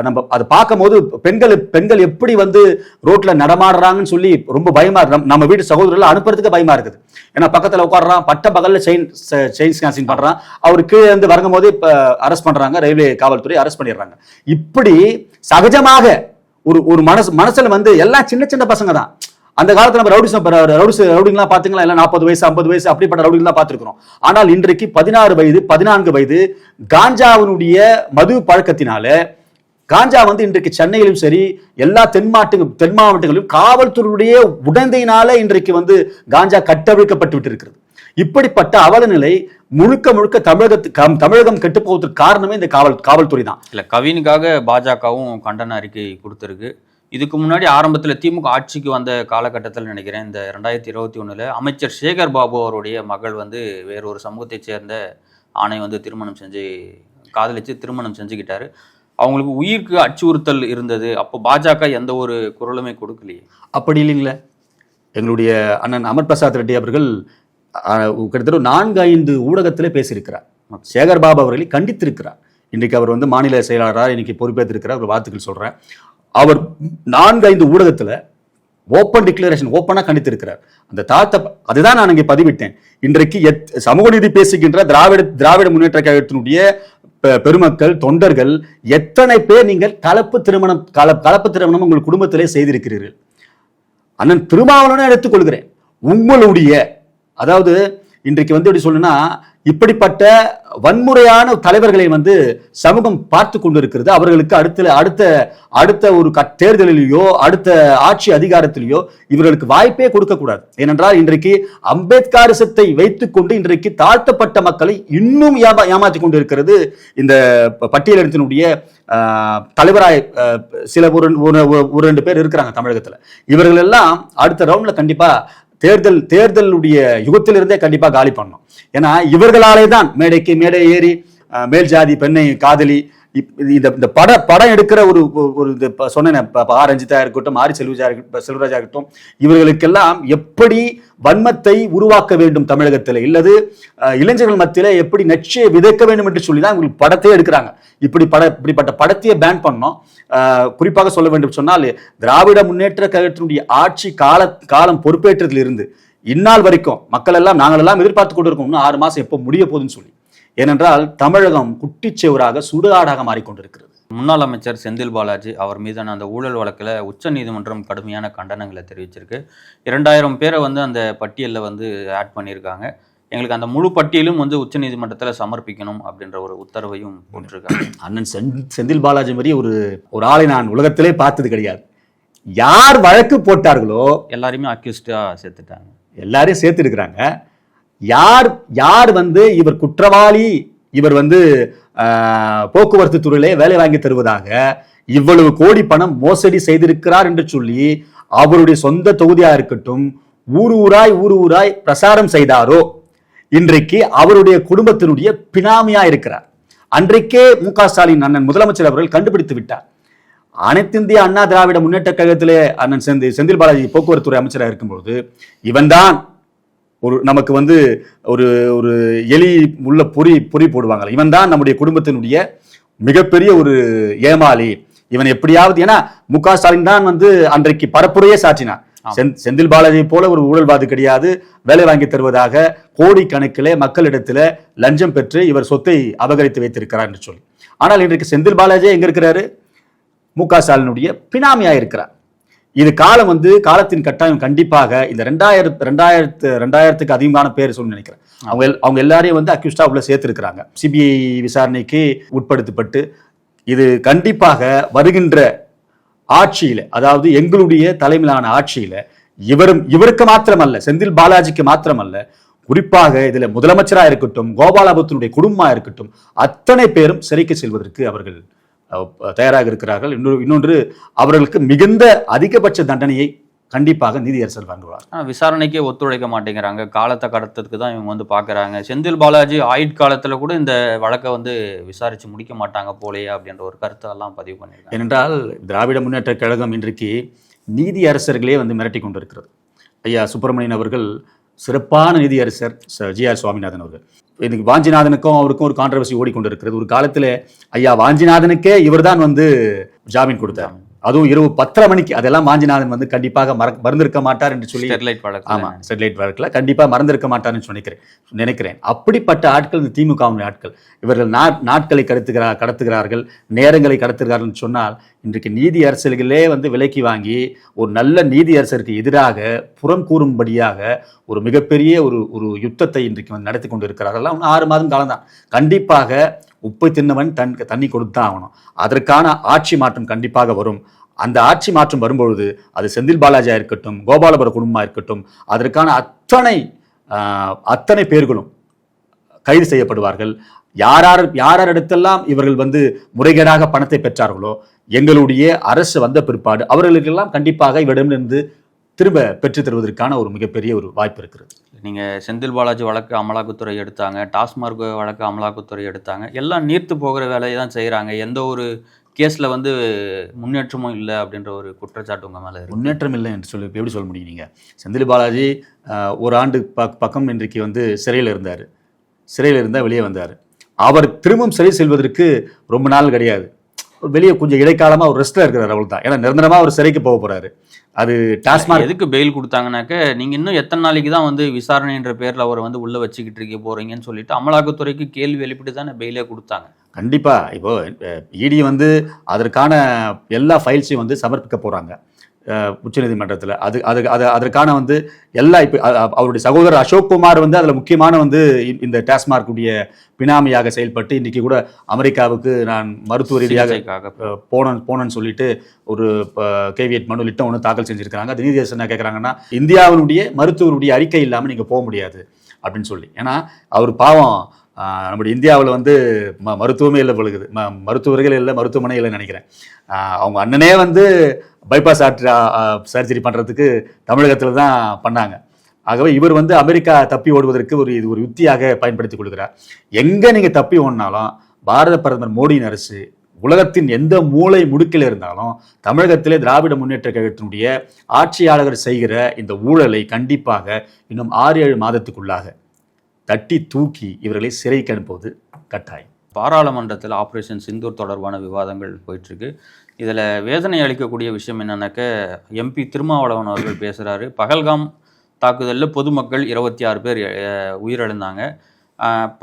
நம்ம அதை பார்க்கும்போது பெண்கள் பெண்கள் எப்படி வந்து ரோட்ல நடமாடுறாங்கன்னு சொல்லி ரொம்ப பயமா இருக்கு. நம்ம- வீட்டு சகோதரர்கள் அனுப்புறதுக்கு பயமா இருக்குது. ஏன்னா பக்கத்துல உட்காடுறான் பட்ட பகல்ல செயின் செயின் ஸ்கான்சிங் பண்றான். அவர் கீழே இருந்து வரும்போது இப்ப அரெஸ்ட் பண்றாங்க ரயில்வே காவல்துறை அரெஸ்ட் பண்ணிடுறாங்க. இப்படி சகஜமாக ஒரு ஒரு மனசு மனசுல வந்து எல்லாம் சின்ன சின்ன பசங்க தான். அந்த காலத்துல நம்ம ரவுடிசம் ரவுடிஸ் ரவுடிங்லாம் பாத்தீங்களா? எல்லாம் நாற்பது வயசு ஐம்பது வயசு அப்படிப்பட்ட ரவுடிங்லாம் பார்த்துருக்கிறோம். ஆனால் இன்றைக்கு பதினாறு வயது பதினான்கு வயது காஞ்சாவினுடைய மது பழக்கத்தினால காஞ்சா வந்து இன்றைக்கு சென்னையிலும் சரி எல்லா தென் மாட்டு தென் மாவட்டங்களிலும் காவல்துறையுடைய உடந்தையினால இன்றைக்கு வந்து காஞ்சா கட்டவிழ்க்கப்பட்டு விட்டிருக்கிறது. இப்படிப்பட்ட அவலநிலை முழுக்க முழுக்க தமிழகத்துக்கு கம்- தமிழகம் கெட்டு போவதற்கு காரணமே இந்த காவல் காவல்துறை தான். இல்ல கவினுக்காக பாஜகவும் கண்டன அறிக்கை கொடுத்திருக்கு. இதுக்கு முன்னாடி ஆரம்பத்துல திமுக ஆட்சிக்கு வந்த காலகட்டத்தில் நினைக்கிறேன் இந்த ரெண்டாயிரத்தி இருபத்தி ஒண்ணுல அமைச்சர் சேகர் பாபு அவருடைய மகள் வந்து வேறொரு சமூகத்தைச் சேர்ந்த ஆணை வந்து திருமணம் செஞ்சு காதலிச்சு திருமணம் செஞ்சுக்கிட்டாரு. அவங்களுக்கு உயிருக்கு அச்சுறுத்தல் இருந்தது. அப்போ பாஜக எந்த ஒரு குரலுமே கொடுக்கலையே. அப்படி இல்லைங்களே. எங்களுடைய அண்ணன் அமர் பிரசாத் ரெட்டி அவர்கள் கிட்டத்தட்ட நான்கு ஐந்து ஊடகத்திலே பேசியிருக்கிறார். சேகர் பாபு அவர்களை கண்டித்திருக்கிறார். இன்றைக்கு அவர் வந்து மாநில செயலாளராக இன்னைக்கு பொறுப்பேற்றிருக்கிறார். ஒரு வாழ்த்துக்கள் சொல்றேன். அவர் நான்கு ஐந்து ஊடகத்தில் ஓப்பன் டிக்ளரேஷன் ஓப்பனாக கண்டித்திருக்கிறார் அந்த தாத்த அதுதான் நான் இங்கே பதிவிட்டேன். இன்றைக்கு எத் சமூக நீதி பேசுகின்ற திராவிட திராவிட முன்னேற்ற கழகத்தினுடைய பெருமக்கள் தொண்டர்கள் எத்தனை பேர் நீங்கள் கலப்பு திருமணம் கல கலப்பு திருமணம் உங்கள் குடும்பத்திலே செய்திருக்கிறீர்கள்? அண்ணன் திருமாவளவனை எடுத்துக்கொள்கிறேன் உங்களுடைய அதாவது இன்றைக்கு வந்து எப்படி சொல்லுன்னா இப்படிப்பட்ட வன்முறையான தலைவர்களை வந்து சமூகம் பார்த்து கொண்டிருக்கிறது. அவர்களுக்கு அடுத்த அடுத்த அடுத்த ஒரு தேர்தலிலேயோ அடுத்த ஆட்சி அதிகாரத்திலேயோ இவர்களுக்கு வாய்ப்பே கொடுக்கக்கூடாது. ஏனென்றால் இன்றைக்கு அம்பேத்கரிசத்தை வைத்துக்கொண்டு இன்றைக்கு தாழ்த்தப்பட்ட மக்களை இன்னும் ஏமா ஏமாற்றி கொண்டிருக்கிறது. இந்த பட்டியலிடத்தினுடைய பட்டியலினத்தினுடைய ஆஹ், தலைவராய் சில ஒரு ஒரு- ஒரு ரெண்டு பேர் இருக்கிறாங்க தமிழகத்துல. இவர்கள் எல்லாம் அடுத்த ரவுண்ட்ல கண்டிப்பாக தேர்தல் தேர்தலுடைய யுகத்திலிருந்தே கண்டிப்பாக காலி பண்ணணும். ஏன்னா இவர்களாலே தான் மேடைக்கு மேடை ஏறி மேல் ஜாதி பெண்ணை காதலி இப்- இந்த இந்த பட படம் எடுக்கிற ஒரு ஒரு- இது சொன்னேன் சொன்னேனே ஆர் ரஞ்சிதா இருக்கட்டும் ஆரி செல்வஜா செல்வராஜா இருக்கட்டும் இவர்களுக்கெல்லாம் எப்படி வன்மத்தை உருவாக்க வேண்டும் தமிழகத்தில்? இல்லது இளைஞர்கள் மத்தியில் எப்படி நச்சையை விதைக்க வேண்டும் என்று சொல்லி தான் இவங்களுக்கு படத்தையே எடுக்கிறாங்க. இப்படி பட இப்படிப்பட்ட படத்தையே பேன் பண்ணோம். குறிப்பாக சொல்ல வேண்டும் சொன்னால் திராவிட முன்னேற்ற கழகத்தினுடைய ஆட்சி கால காலம் பொறுப்பேற்றதில் இருந்து இந்நாள் வரைக்கும் மக்கள் எல்லாம் நாங்கள் எல்லாம் எதிர்பார்த்து கொண்டிருக்கோம். இன்னும் ஆறு மாதம் எப்போ முடிய போகுதுன்னு சொல்லி. ஏனென்றால் தமிழகம் குட்டிச்செவராக சுடுகாடாக மாறிக்கொண்டிருக்கிறது. முன்னாள் அமைச்சர் செந்தில் பாலாஜி அவர் மீதான அந்த ஊழல் வழக்கில் உச்சநீதிமன்றம் கடுமையான கண்டனங்களை தெரிவிச்சிருக்கு. இரண்டாயிரம் பேரை வந்து அந்த பட்டியலில் வந்து ஆட் பண்ணியிருக்காங்க. எங்களுக்கு அந்த முழு பட்டியலும் வந்து உச்சநீதிமன்றத்தில் சமர்ப்பிக்கணும் அப்படின்ற ஒரு உத்தரவையும் போட்டிருக்காங்க. அண்ணன் செந்- செந்தில் பாலாஜி மாதிரி ஒரு ஒரு ஆளை நான் உலகத்திலே பார்த்தது கிடையாது. யார் வழக்கு போட்டார்களோ எல்லாரையுமே அக்யூஸ்டாக சேர்த்துட்டாங்க. எல்லாரையும் சேர்த்திருக்கிறாங்க. யார் யார் வந்து இவர் குற்றவாளி இவர் வந்து போக்குவரத்து துறையிலே வேலை வாங்கி தருவதாக இவ்வளவு கோடி பணம் மோசடி செய்திருக்கிறார் என்று சொல்லி அவருடைய சொந்த தொகுதியா இருக்கட்டும் ஊர் ஊராய் ஊர் ஊராய் பிரசாரம் செய்தாரோ இன்றைக்கு அவருடைய குடும்பத்தினுடைய பினாமியா இருக்கிறார். அன்றைக்கே மு க ஸ்டாலின் அண்ணன் முதலமைச்சர் அவர்கள் கண்டுபிடித்து விட்டார். அனைத்திந்திய அண்ணா திராவிட முன்னேற்ற கழகத்திலே அண்ணன் செந்தி செந்தில் பாலாஜி போக்குவரத்துறை அமைச்சராக இருக்கும்போது இவன்தான் ஒரு நமக்கு வந்து ஒரு ஒரு எலி உள்ள பொறி பொறி போடுவாங்க இவன் தான் நம்முடைய குடும்பத்தினுடைய மிகப்பெரிய ஒரு ஏமாளி. இவன் எப்படியாவது ஏன்னா மு க ஸ்டாலின் தான் வந்து அன்றைக்கு பரப்புரையே சாற்றினார். செந்- செந்தில் பாலாஜி போல ஒரு ஊழல்வாதி கிடையாது. வேலை வாங்கி தருவதாக கோடி கணக்கிலே மக்களிடத்துல லஞ்சம் பெற்று இவர் சொத்தை அபகரித்து வைத்திருக்கிறார் என்று சொல்லி. ஆனால் இன்றைக்கு செந்தில் பாலாஜி எங்க இருக்கிறாரு? மு க ஸ்டாலினுடைய பினாமியா இருக்கிறார். இது காலம் வந்து காலத்தின் கட்டாயம் கண்டிப்பாக இந்த ரெண்டாயிரத்து ரெண்டாயிரத்து ரெண்டாயிரத்துக்கு அதிகமான பேர் சொல்லி நினைக்கிறேன். அவங்க அவங்க எல்லாரையும் வந்து அக்யூஸ்டா உள்ள சேர்த்திருக்கிறாங்க. சிபிஐ விசாரணைக்கு உட்படுத்தப்பட்டு இது கண்டிப்பாக வருகின்ற ஆட்சியில அதாவது எங்களுடைய தலைமையிலான ஆட்சியில இவரும் இவருக்கு மாத்திரமல்ல செந்தில் பாலாஜிக்கு மாத்திரமல்ல குறிப்பாக இதுல முதலமைச்சரா இருக்கட்டும் கோபாலபுத்தனுடைய குடும்பமா இருக்கட்டும் அத்தனை பேரும் சிறைக்கு செல்வதற்கு அவர்கள் தயாராக இருக்கிறார்கள். இன்னொரு இன்னொன்று அவர்களுக்கு மிகுந்த அதிகபட்ச தண்டனையை கண்டிப்பாக நீதியரசர் வழங்குவார். ஆனால் விசாரணைக்கே ஒத்துழைக்க மாட்டேங்கிறாங்க. காலத்தை கடத்துறதுக்கு தான் இவங்க வந்து பார்க்குறாங்க செந்தில் பாலாஜி ஆயுட்காலத்தில் கூட இந்த வழக்கை வந்து விசாரித்து முடிக்க மாட்டாங்க போலயே அப்படின்ற ஒரு கருத்தை எல்லாம் பதிவு பண்ணியிருக்காங்க. ஏனென்றால் திராவிட முன்னேற்ற கழகம் இன்றைக்கு நீதி அரசர்களே வந்து மிரட்டி கொண்டிருக்கிறது. ஐயா சுப்பிரமணியன் அவர்கள் சிறப்பான நீதியரசர் ஜி. ஆர். சுவாமிநாதன் அவர்கள். இன்னைக்கு வாஞ்சிநாதனுக்கும் அவருக்கும் ஒரு கான்ட்ரவர்சி ஓடிக்கொண்டிருக்கிறது. ஒரு காலத்தில் ஐயா வாஞ்சிநாதனுக்கே இவர்தான் வந்து ஜாமீன் கொடுத்தார். அதுவும் இரவு பத்தரை மணிக்கு அதெல்லாம் வாஞ்சிநாதன் வந்து கண்டிப்பாக மற மறந்திருக்க மாட்டார் என்று சொல்லி ஸ்டெர்லைட் வழக்கு ஆமா ஸ்டெர்லைட் வழக்கில் கண்டிப்பா மறந்திருக்க மாட்டாருன்னு நினைக்கிறேன் நினைக்கிறேன். அப்படிப்பட்ட ஆட்கள் இந்த திமுகவின் ஆட்கள். இவர்கள் நாட் நாட்களை கடத்துகிறார் கடத்துகிறார்கள் நேரங்களை கடத்துகிறார்கள் சொன்னால் இன்றைக்கு நீதி அரசர்களே வந்து விலைக்கு வாங்கி ஒரு நல்ல நீதி அரசருக்கு எதிராக புறம் கூறும்படியாக ஒரு மிகப்பெரிய ஒரு ஒரு யுத்தத்தை இன்றைக்கு வந்து நடத்தி கொண்டு இருக்கிறார்கள் ஆறு மாதம் காலம்தான். கண்டிப்பாக உப்பை தின்னவன் தன் தண்ணி கொடுத்தான் ஆகணும். அதற்கான ஆட்சி மாற்றம் கண்டிப்பாக வரும். அந்த ஆட்சி மாற்றம் வரும்பொழுது அது செந்தில் பாலாஜியாக இருக்கட்டும் கோபாலபுர குடும்பமாக இருக்கட்டும் அதற்கான அத்தனை அத்தனை பேர்களும் கைது செய்யப்படுவார்கள். யாரார் யாரார் இடத்தெல்லாம் இவர்கள் வந்து முறைகேடாக பணத்தை பெற்றார்களோ எங்களுடைய அரசு வந்த பிற்பாடு அவர்களுக்கெல்லாம் கண்டிப்பாக இவரிடமிருந்து திரும்ப பெற்றுத் தருவதற்கான ஒரு மிகப்பெரிய ஒரு வாய்ப்பு இருக்கிறது. நீங்கள் செந்தில் பாலாஜி வழக்கு அமலாக்கத்துறை எடுத்தாங்க டாஸ்மார்க் வழக்கு அமலாக்கத்துறை எடுத்தாங்க எல்லாம் நீர்த்து போகிற வேலையை தான் செய்கிறாங்க எந்த ஒரு கேஸில் வந்து முன்னேற்றமும் இல்லை அப்படின்ற ஒரு குற்றச்சாட்டு உங்கள் மேலே முன்னேற்றம் இல்லை என்று சொல்லி எப்படி சொல்ல முடியும் நீங்கள் செந்தில் பாலாஜி ஒரு ஆண்டு பக் பக்கம் இன்றைக்கு வந்து சிறையில் இருந்தார். சிறையில் இருந்தால் வெளியே வந்தார். அவர் திரும்பவும் சிறை செல்வதற்கு ரொம்ப நாள் கிடையாது. வெளியே கொஞ்சம் இடைக்காலமாக ஒரு ரெஸ்ட்டில் இருக்கிறார் அவள் தான். ஏன்னா நிரந்தரமாக அவர் சிறைக்கு போக போகிறாரு அது டாஸ்மார்க் எதுக்கு பெயில் கொடுத்தாங்கனாக்க நீங்கள் இன்னும் எத்தனை நாளைக்கு தான் வந்து விசாரணைன்ற பேரில் அவரை வந்து உள்ளே வச்சுக்கிட்டு இருக்க போகிறீங்கன்னு சொல்லிட்டு அமலாக்கத்துறைக்கு கேள்வி எழுப்பிட்டு தானே பெயிலே கொடுத்தாங்க. கண்டிப்பா. இப்போ இடி வந்து அதற்கான எல்லா ஃபைல்ஸையும் வந்து சமர்ப்பிக்க போறாங்க. அஹ், உச்சநீதிமன்றத்தில். அது அது அது அதற்கான வந்து எல்லா இப்போ அவருடைய சகோதரர் அசோக் குமார் வந்து அதில் முக்கியமான வந்து இந்த டாஸ்மார்க்குடைய பினாமியாக செயல்பட்டு இன்னைக்கு கூட அமெரிக்காவுக்கு நான் மருத்துவ ரீதியாக போனேன் போனேன்னு சொல்லிட்டு ஒரு கேவியட் மனு லிட்டம் ஒன்று தாக்கல் செஞ்சிருக்காங்க அது நீதியரசர் என்ன கேட்குறாங்கன்னா இந்தியாவினுடைய மருத்துவருடைய அறிக்கை இல்லாமல் நீங்கள் போக முடியாது. அப்படின்னு சொல்லி. ஏன்னா அவர் பாவம் நம்முடைய இந்தியாவில் வந்து ம மருத்துவமே இல்லை பழுகுது ம மருத்துவர்கள் இல்லை மருத்துவமனை இல்லைன்னு நினைக்கிறேன். அவங்க அண்ணனே வந்து பைபாஸ் ஆர்ட் சர்ஜரி பண்ணுறதுக்கு தமிழகத்தில் தான் பண்ணாங்க. ஆகவே இவர் வந்து அமெரிக்கா தப்பி ஓடுவதற்கு ஒரு இது ஒரு யுக்தியாக பயன்படுத்தி கொள்கிறார். எங்கே நீங்கள் தப்பி ஓடினாலும் பாரத பிரதமர் மோடியின் அரசு உலகத்தின் எந்த மூளை முடுக்கில் இருந்தாலும் தமிழகத்திலே திராவிட முன்னேற்ற கழகத்தினுடைய ஆட்சியாளர்கள் செய்கிற இந்த ஊழலை கண்டிப்பாக இன்னும் ஆறு ஏழு மாதத்துக்குள்ளாக தட்டி தூக்கி இவர்களை சிறைக்கு அனுப்புவது கட்டாயம். பாராளுமன்றத்தில் ஆபரேஷன் சிந்தூர் தொடர்பான விவாதங்கள் போயிட்டுருக்கு. இதில் வேதனை அளிக்கக்கூடிய விஷயம் என்னன்னாக்க எம்பி திருமாவளவன் அவர்கள் பேசுகிறாரு பகல்காம் தாக்குதலில் பொதுமக்கள் இருபத்தி ஆறு பேர் உயிரிழந்தாங்க.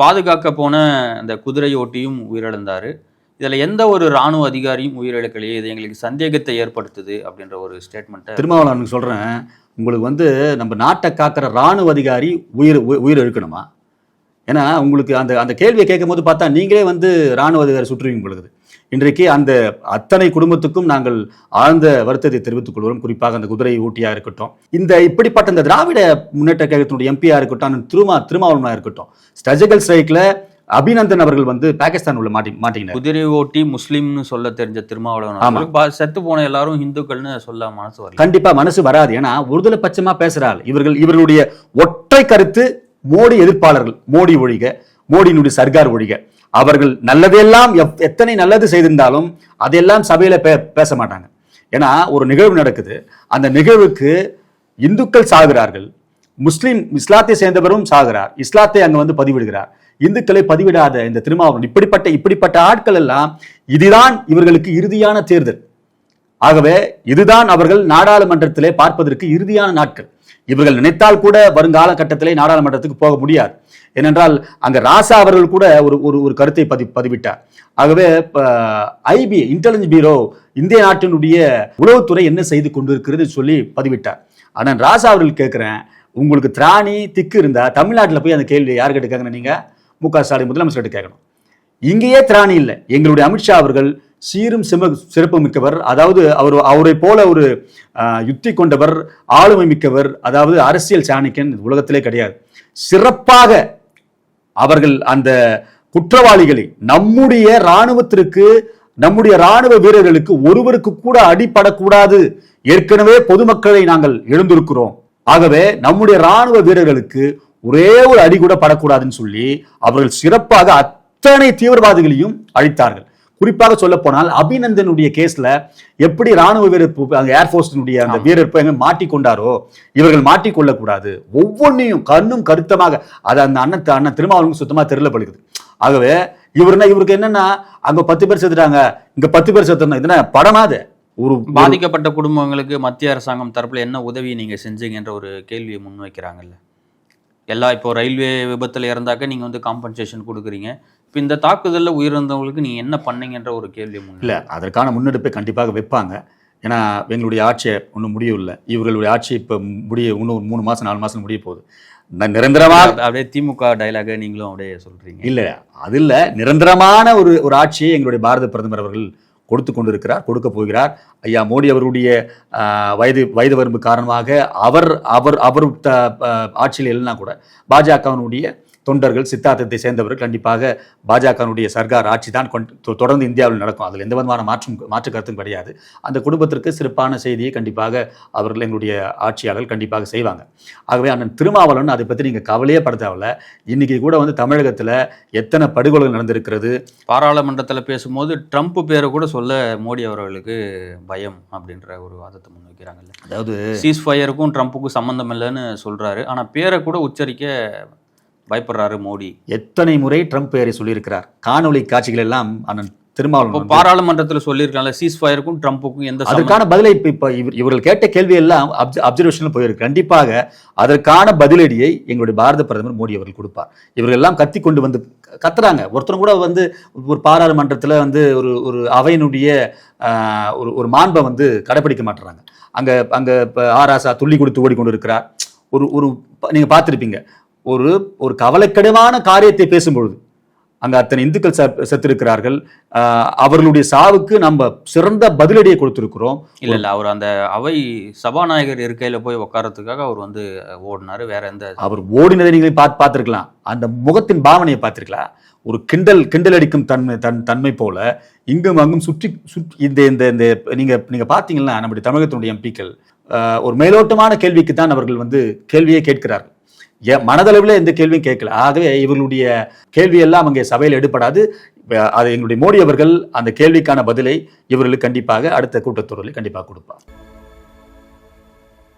பாதுகாக்க போன அந்த குதிரை ஓட்டியும் உயிரிழந்தார். இதில் எந்த ஒரு இராணுவ அதிகாரியும் உயிரிழக்கலையே இது எங்களுக்கு சந்தேகத்தை ஏற்படுத்துது அப்படின்ற ஒரு ஸ்டேட்மெண்ட்டை திருமாவளவனுக்கு சொல்கிறேன் உங்களுக்கு வந்து நம்ம நாட்டை காக்கிற இராணுவ அதிகாரி உயிர் உயிர் உயிர் இருக்கணுமா ஏன்னா உங்களுக்கு அந்த அந்த கேள்வியை கேட்கும்போது பார்த்தா நீங்களே வந்து இராணுவ அதிகாரி சுற்றுவீங்க பொழுது இன்றைக்கு அந்த அத்தனை குடும்பத்துக்கும் நாங்கள் ஆழ்ந்த வருத்தத்தை தெரிவித்துக் கொள்வோம் குறிப்பாக அந்த குதிரை ஊட்டியா இருக்கட்டும். இந்த இப்படிப்பட்ட இந்த திராவிட முன்னேற்ற கழகத்தினுடைய எம்பியா இருக்கட்டும் திருமா திருமாவளவனா இருக்கட்டும். ஸ்ட்ரஜிக்கல் ஸ்ட்ரைக்கில் அபிநந்தன் அவர்கள் வந்து பாகிஸ்தான் உள்ள மாட்டி மாட்டிக்கினார். குதிரை ஓட்டி முஸ்லீம்னு சொல்ல தெரிஞ்ச திருமாவளவன் செத்து போன எல்லாரும் இந்துக்கள்னு சொல்ல மனசு வரல. கண்டிப்பா மனசு வராது. ஏன்னா ஒருதலை பட்சமா பேசுறாள். இவர்கள் இவர்களுடைய ஒற்றை கருத்து மோடி எதிர்ப்பாளர்கள் மோடி ஒழிக மோடியினுடைய சர்க்கார் ஒழிக. அவர்கள் நல்லதெல்லாம் எத்தனை நல்லது செய்திருந்தாலும் அதெல்லாம் சபையில பே பேச மாட்டாங்க. ஏன்னா ஒரு நிகழ்வு நடக்குது. அந்த நிகழ்வுக்கு இந்துக்கள் சாகிறார்கள். முஸ்லிம் இஸ்லாத்தை சேர்ந்தவரும் சாகிறார். இஸ்லாத்தை அங்க வந்து பதிவிடுகிறார். இந்துக்களை பதிவிடாத இந்த திருமாவளவன் இப்படிப்பட்ட இப்படிப்பட்ட ஆட்கள் எல்லாம் இதுதான் இவர்களுக்கு இறுதியான தேர்தல். ஆகவே இதுதான் அவர்கள் நாடாளுமன்றத்திலே பார்ப்பதற்கு இறுதியான நாட்கள். இவர்கள் நினைத்தால் கூட வருங்கால கட்டத்திலே நாடாளுமன்றத்துக்கு போக முடியாது. ஏனென்றால் அங்க ராசா அவர்கள் கூட ஒரு ஒரு ஒரு கருத்தை பதி பதிவிட்டார். ஆகவே ஐபி இன்டெலிஜென்ஸ் பீரோ இந்திய நாட்டினுடைய உளவுத்துறை என்ன செய்து கொண்டிருக்கிறது சொல்லி பதிவிட்டார். ஆனால் ராசா அவர்கள் கேட்குறேன் உங்களுக்கு திராணி திக்கு இருந்தா தமிழ்நாட்டில் போய் அந்த கேள்வி யார் கேட்டுக்காங்கன்னு நீங்கள் மு க ஸ்டாலின் முதலமைச்சர்கிட்ட கேட்கணும். இங்கேயே திராணி இல்லை. எங்களுடைய அமித்ஷா அவர்கள் சீரும் சிம சிறப்பு மிக்கவர் அதாவது அவர் அவரை போல ஒரு யுத்தி கொண்டவர் ஆளுமை மிக்கவர் அதாவது அரசியல் சாணிக்கன் உலகத்திலே கிடையாது. சிறப்பாக அவர்கள் அந்த குற்றவாளிகளை நம்முடைய இராணுவத்திற்கு நம்முடைய இராணுவ வீரர்களுக்கு ஒருவருக்கு கூட அடிபடக்கூடாது. ஏற்கனவே பொதுமக்களை நாங்கள் எழுந்திருக்கிறோம். ஆகவே நம்முடைய இராணுவ வீரர்களுக்கு ஒரே ஒரு அடி கூட படக்கூடாதுன்னு சொல்லி அவர்கள் சிறப்பாக அத்தனை தீவிரவாதிகளையும் அழித்தார்கள். குறிப்பாக சொல்ல போனால் அபிநந்தனுடைய கேஸ்ல எப்படி ராணுவ வீரர் அந்த ஏர்ஃபோர்ஸினுடைய அந்த. வீரர் எங்க மாட்டிக்கொண்டாரோ இவர்கள் மாட்டிக்கொள்ளக்கூடாது. ஒவ்வொன்றையும் கண்ணும் கருத்தமாக அது அந்த அண்ணன் அண்ணன் திருமாவளவன் சுத்தமா தெரியல பழுகுது ஆகவே இவருனா இவருக்கு என்னன்னா அங்க பத்து பேர் செத்துட்டாங்க இங்க பத்து பேர் செத்துறோம் இதுனா படமாது ஒரு ஒரு- பாதிக்கப்பட்ட குடும்பங்களுக்கு மத்திய அரசாங்கம் தரப்புல என்ன உதவி நீங்க செஞ்சீங்கன்ற ஒரு கேள்வியை முன்வைக்கிறாங்கல்ல. எல்லா இப்போ ரயில்வே விபத்தில் இறந்தாக்க நீங்கள் வந்து காம்பன்சேஷன் கொடுக்குறீங்க. இப்போ இந்த தாக்குதலில் உயிரிழந்தவங்களுக்கு நீங்கள் என்ன பண்ணீங்கன்ற ஒரு கேள்வி இல்லை அதற்கான முன்னெடுப்பை கண்டிப்பாக வைப்பாங்க. ஏன்னா எங்களுடைய ஆட்சியை ஒன்றும் முடியவில்லை. இவர்களுடைய ஆட்சி இப்போ முடிய இன்னும் மூணு மாதம் நாலு மாதம் முடிய போகுது. நிரந்தரமாக அப்படியே திமுக டைலாக நீங்களும் அப்படியே சொல்கிறீங்க இல்லை அது இல்லை. நிரந்தரமான ஒரு ஒரு ஆட்சியை எங்களுடைய பாரத பிரதமர் அவர்கள் கொடுத்து கொண்டிருக்கிறார் கொடுக்க போகிறார். ஐயா மோடி அவருடைய வயது வயது வரம்பு காரணமாக அவர் அவர் அவர் த- ஆட்சியில் இல்லைனா கூட பாஜகவினுடைய தொண்டர்கள் சித்தாந்தத்தை சேர்ந்தவர்கள் கண்டிப்பாக பாஜகவினுடைய சர்க்கார் ஆட்சி தான் தொடர்ந்து இந்தியாவில் நடக்கும். அதில் எந்த விதமான மாற்றும் மாற்று கருத்தும் கிடையாது. அந்த குடும்பத்திற்கு சிறப்பான செய்தியை கண்டிப்பாக அவர்கள் எங்களுடைய ஆட்சியாளர்கள் கண்டிப்பாக செய்வாங்க. ஆகவே அண்ணன் திருமாவளவன் அதை பற்றி நீங்கள் கவலையே பட தேவையில்ல இன்னைக்கு கூட வந்து தமிழகத்தில் எத்தனை படுகொலைகள் நடந்திருக்கிறது? பாராளுமன்றத்தில் பேசும்போது ட்ரம்ப் பேரை கூட சொல்ல மோடி அவர்களுக்கு பயம் அப்படின்ற ஒரு வாதத்தை முன்வைக்கிறாங்கல்ல. அதாவது சீஸ் ஃபயருக்கும் ட்ரம்ப்புக்கும் சம்மந்தம் இல்லைன்னு சொல்கிறாரு ஆனால் பேரை கூட உச்சரிக்க பயப்படுறாரு மோடி. எத்தனை முறை ட்ரம்ப் பெயரை சொல்லியிருக்கிறார். காணொளி காட்சிகள் எல்லாம் அண்ணன் திருமாவளவன் பாராளுமன்றத்தில் சொல்லியிருக்காங்கல்ல சீஸ் ஃபயருக்கும் ட்ரம்ப்புக்கும் எந்த அதற்கான பதிலை இப்போ இவர் இவர்கள் கேட்ட கேள்வி எல்லாம் அப்சர்வேஷனில் போயிருக்கு. கண்டிப்பாக அதற்கான பதிலடியை எங்களுடைய பாரத பிரதமர் மோடி அவர்கள் கொடுப்பார். இவர்கள் எல்லாம் கத்தி கொண்டு வந்து கத்துறாங்க. ஒருத்தரும் கூட வந்து ஒரு பாராளுமன்றத்தில் வந்து ஒரு ஒரு அவையினுடைய ஒரு ஒரு மாண்பை வந்து கடைப்பிடிக்க மாட்டுறாங்க. அங்கே அங்கே இப்போ ஆராசா துள்ளி கொடுத்து ஓடிக்கொண்டு இருக்கிறார் ஒரு ஒரு நீங்கள் பார்த்துருப்பீங்க. ஒரு ஒரு கவலைக்கிடமான காரியத்தை பேசும்பொழுது அங்கே அத்தனை இந்துக்கள் செத்திருக்கிறார்கள். அவர்களுடைய சாவுக்கு நம்ம சிறந்த பதிலடியை கொடுத்திருக்கிறோம். இல்ல இல்ல அவர் அந்த அவை சபாநாயகர் இருக்கையில போய் உட்காரத்துக்காக அவர் வந்து ஓடினாரு. வேற எந்த அவர் ஓடினதை நீங்கள் பார்த்து பார்த்துருக்கலாம். அந்த முகத்தின் பாவனையை பார்த்திருக்கலாம். ஒரு கிண்டல் கிண்டல் அடிக்கும் தன்மை தன் தன்மை போல இங்கும் அங்கும் சுற்றி சுற்றி இந்த இந்த இந்த நீங்க நீங்க பார்த்தீங்கன்னா நம்முடைய தமிழகத்தினுடைய எம்பிக்கள்? ஒரு மேலோட்டமான கேள்விக்கு தான் அவர்கள் வந்து கேள்வியே கேட்கிறார்கள். மனதளவில் எந்த கேள்வியும் கேட்கல. ஆகவே இவர்களுடைய கேள்வியெல்லாம் அங்கே சபையில் எடுபடாது. அது எங்களுடைய மோடி அவர்கள் அந்த கேள்விக்கான பதிலை இவர்களுக்கு கண்டிப்பாக அடுத்த கூட்டத்தொடரில் கண்டிப்பாக கொடுப்பார்.